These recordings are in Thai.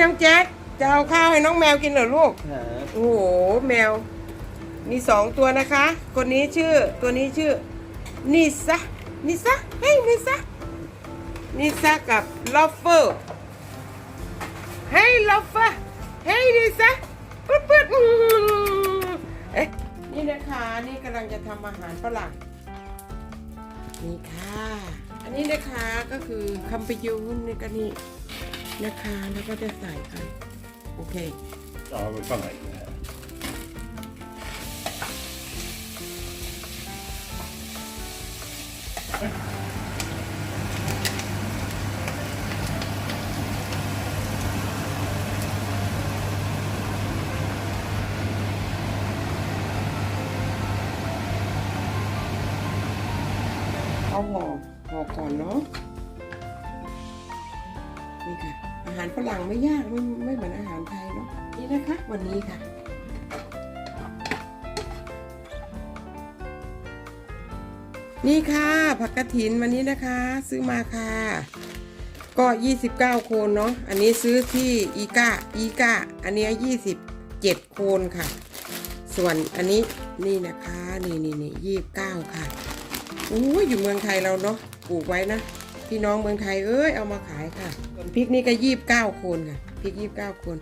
น้องแจ๊คจะเอาข้าวให้น้องแมวกินเหรอลูกครับโอ้โหแมว มีสองตัวนะคะ คนนี้ชื่อตัวนี้ชื่อ นิซะนิซะเฮ้ยนิซะนิซะกับลอฟเฟอร์เฮ้ยลอฟเฟอร์เฮ้ยนิซะปึ๊ดปึ๊ดอื้อหือเอ๊ะนี่นะคะนี่กำลังจะทำอาหารฝรั่งนี่ค่ะ อันนี้นะคะก็คือคัมปยูนนี่ก็นี่ นะคะ แล้วก็จะใส่กัน โอเค Ja, vi kan lägga det här. เอาห่อห่อก่อนเนาะนี่ค่ะ อาหารฝรั่งไม่ยากไม่ไม่เหมือนอาหารไทยเนาะนี่นะคะ วันนี้ค่ะนี่ค่ะผักกระถินวันนี้นะคะ ซื้อมาค่ะ ก็ 29 โคนเนาะอันนี้ซื้อที่อีกาอีกาอันนี้ย27 โคนค่ะ ส่วนอันนี้นี่นะคะ นี่นี่นี่ยี่สิบเก้าค่ะโอ้ยอยู่เมืองไทยเราเนาะปลูกไว้นะ พี่น้องเมืองไทยเอ้ยเอามาขายค่ะส่วนพริกนี่ก็ยี่บเก้าคนค่ะพริกยี่บเก้าคน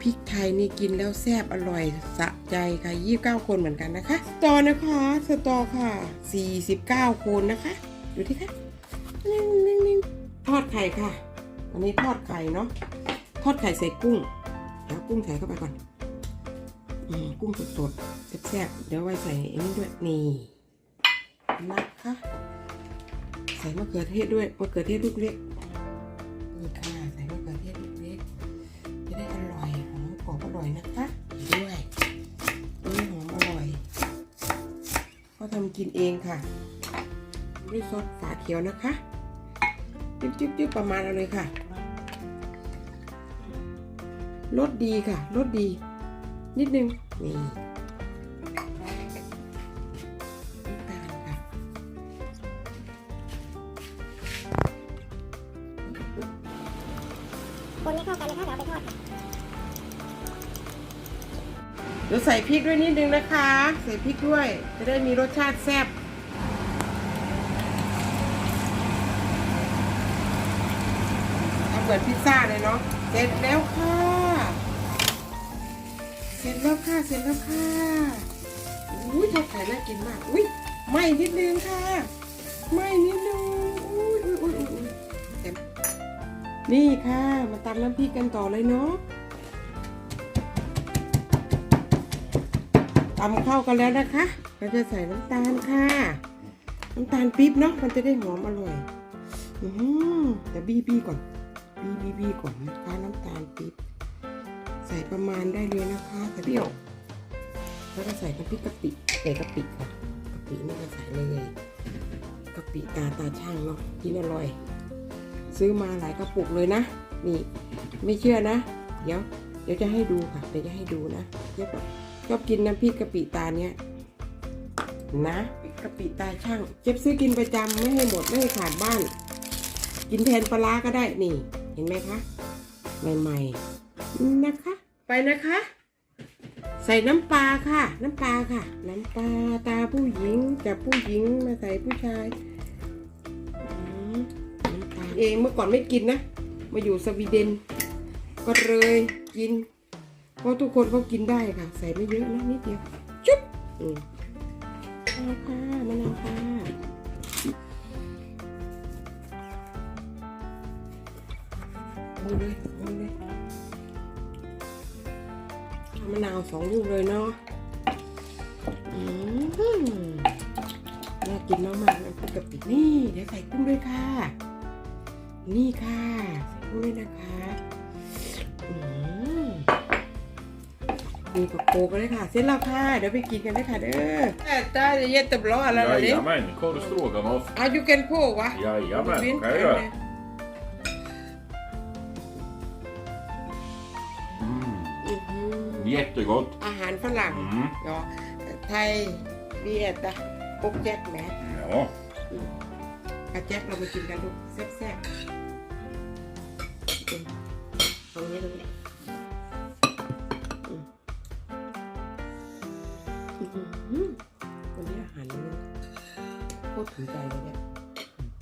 พริกไทยนี่กินแล้วแซ่บอร่อยสะใจค่ะยี่บเก้าคนเหมือนกันนะคะสตอนะคะสตอค่ะสี่สิบเก้าคนนะคะดูที่ค่ะทอดไข่ค่ะวันนี้ทอดไข่เนาะทอดไข่ใส่กุ้งเดี๋ยวกุ้งใส่เข้าไปก่อนอกุ้งสดๆแซ่บๆเดี๋ยวไว้ใส่อันนี้ด้วยนี่นะคะ ส่มะเขือเทศด้วยมะเขือเทศลูกเล็กนี่ค่ะใส่มะเขือเทศลูกเล็กจะได้อร่อยหอมกรอบอร่อยนะคะด้วยนี่หอมอร่อยก็ทำกินเองค่ะด้วยซอสฝาเขียวนะคะจิ๊บจิ๊บจิ๊บประมาณเอาเลยค่ะรสดีค่ะรสดี นิดนึงนี่ ดี๋ยวใส่พริกด้วยนิดนึงนะคะ ใส่พริกด้วย จะได้มีรสชาติแซ่บทำเหมือนพิซซ่าเลยเนาะ เสร็จแล้วค่ะ เสร็จแล้วค่ะ เสร็จแล้วค่ะ อุ้ยทอดไข่น่ากินมาก อุ้ยไหมนิดนึงค่ะไหมนิดนึง อุ้ยอุ้ยอุ้ยอุ้ยเต็มนี่ค่ะ มาตำน้ำพริกกันต่อเลยเนาะ ตำเข้ากันแล้วนะคะ เราจะใส่น้ำตาลค่ะ น้ำตาลปี๊บเนาะ มันจะได้หอมอร่อย อืมแต่บี้บี้ก่อน บี้บี้บี้ก่อนนะคะน้ำตาลปี๊บ ใส่ประมาณได้เลยนะคะแต่เปรี้ยวแล้วก็ใส่น้ำพริกกะปิใส่กะปิค่ะกะปินี่ก็ใส่เลยกะปิตาตาช่างเนาะ กินอร่อย ซื้อมาหลายกระปุกเลยนะ นี่ ไม่เชื่อนะ เดี๋ยว เดี๋ยวจะให้ดูค่ะ เดี๋ยวจะให้ดูนะเดี๋ยวก่อน ชอบกินน้ำพริกกะปิตาเนี้ยนะกะปิตาช่างเจ็บซื้อกินประจำไม่ให้หมดไม่ให้ขาดบ้าน กินแทนปลาก็ได้นี่ เห็นไหมคะใหม่ๆนะคะ ไปนะคะ ใส่น้ำปลาค่ะ น้ำปลาค่ะ น้ำปลาตาผู้หญิงจากผู้หญิงมาใส่ผู้ชายอเองเมื่อก่อนไม่กินนะ มาอยู่สวีเดน ก็เลยกิน ราะทุกคนเขากินได้ค่ะ ใส่ไม่เยอะนะนิดเดียว จุ๊บอืมะนาวค่ะมะนาวค่ะมือเลยมือเลยมะนาวสองลูกเลยเนาะอืมน่ากินมากๆน้ำพริกกะปินี่ เดี๋ยวใส่กุ้งด้วยค่ะ นี่ค่ะใส่กุ้งด้วยนะคะ นี่กับโกกันเลยค่ะ เสร็จแล้วค่ะ เดี๋ยวไปกินกันเลยค่ะเด้อแต่ตาจะเย็ดตบล้ออะไรแบบนี้ Jajamän, korv stroganoff. เอาอยู่กันพวกวะ Jajamän, Fint. kan jag göra. Mm, อื้อหือ jättegott. อาหารฝรั่ง Mm. เนาะไทยเวียดอะปุ๊กแจ็คแหม Ja, กระแจ็คเรามากินกันลูกแซ่บๆตรงนี้ตรงนี้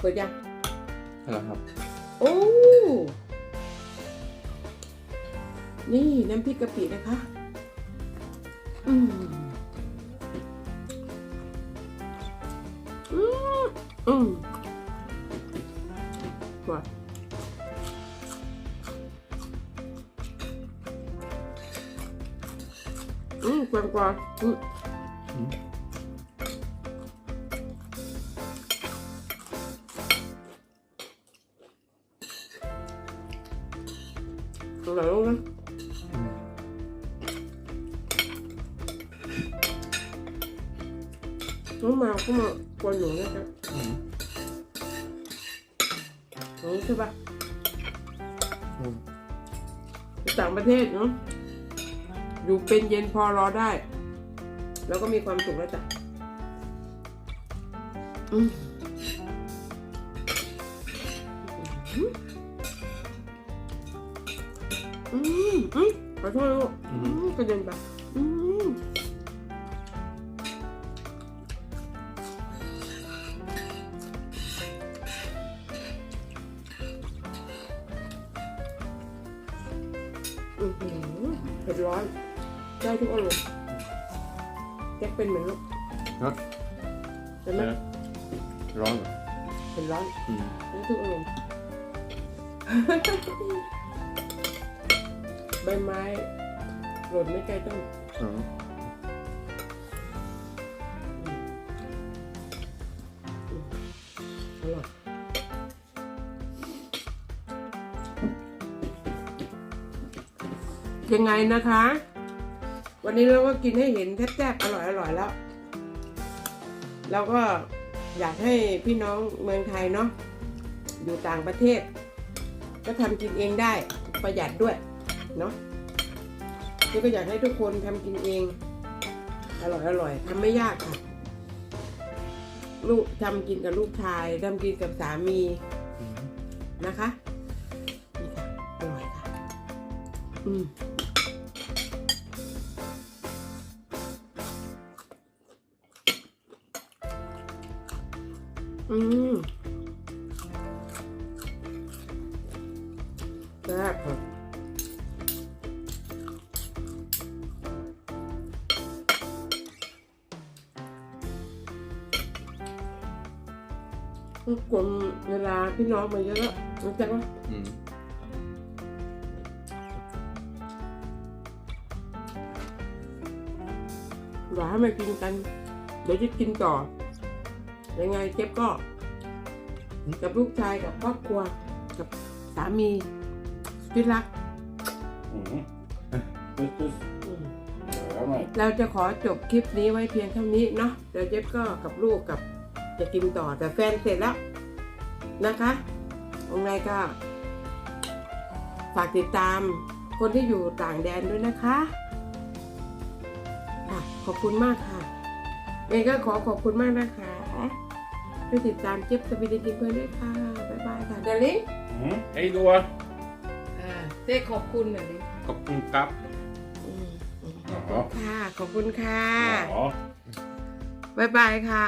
เปิดยังแล้วครับ โอ้ นี่น้ำพริกกะปินะคะ อืม อืม อืมกว่าอืมกว่ากว่าอืมอืม อร่อยมากนะอืมน้องมาก็มากวนหนูนะครับอืมหนูใช่ปะอืมอยู่ต่างประเทศเนาะอยู่เป็นเย็นพอรอได้ แล้วก็มีความสุขแล้วจ้ะอืม อืมอืมขอโทษลูกอืมกระเด็นไปอืมอือหือเผ็ดร้อนได้ทุกอารมณ์แจ็คเป็นเหมือนลูก Ja. เห็นไหม Ja. Bra. เผ็ดร้อน Mm. ได้ทุกอารมณ์ ใบไม้หล่นไม่ไกลต้น Ja. อร่อยยังไงนะคะ วันนี้เราก็กินให้เห็นแซ่บๆอร่อยอร่อยๆแล้ว เราก็อยากให้พี่น้องเมืองไทยเนาะอยู่ต่างประเทศ ก็ทำกินเองได้ประหยัดด้วย เนาะนี่ก็อยากให้ทุกคนทำกินเอง อร่อยอร่อยทำไม่ยากค่ะ ลูกทำกินกับลูกชายทำกินกับสามีนะคะนี่ค่ะอร่อยค่ะ อืมอืม กลมเวลาพี่น้องมาเยอะแล้วรู้จักว่า Mm. อยากให้มากินกัน เดี๋ยวจะกินต่อ ยังไงเจ๊บก็ กับลูกชายกับครอบครัว กับสามีที่รัก Mm. Puss, puss. อืม Ja, men. เราจะขอจบคลิปนี้ไว้เพียงเท่านี้เนาะเดี๋ยวเจ๊บก็กับลูกกับ จะกินต่อแต่แฟนเสร็จแล้วนะคะยังไงก็ฝากติดตามคนที่อยู่ต่างแดนด้วยนะคะค่ะขอบคุณมากค่ะเองก็ขอขอบคุณมากนะคะที่ติดตามเจ๊บสวีเดนกินเพื่อนด้วยค่ะ บ๊ายบายค่ะเดลิง Mm. Hej då! อ่าเจ๊ขอบคุณหน่อยดิ Koppen kapp. อืมอืม Jaha. ค่ะ ขอบคุณค่ะ Ja. บ๊ายบายค่ะ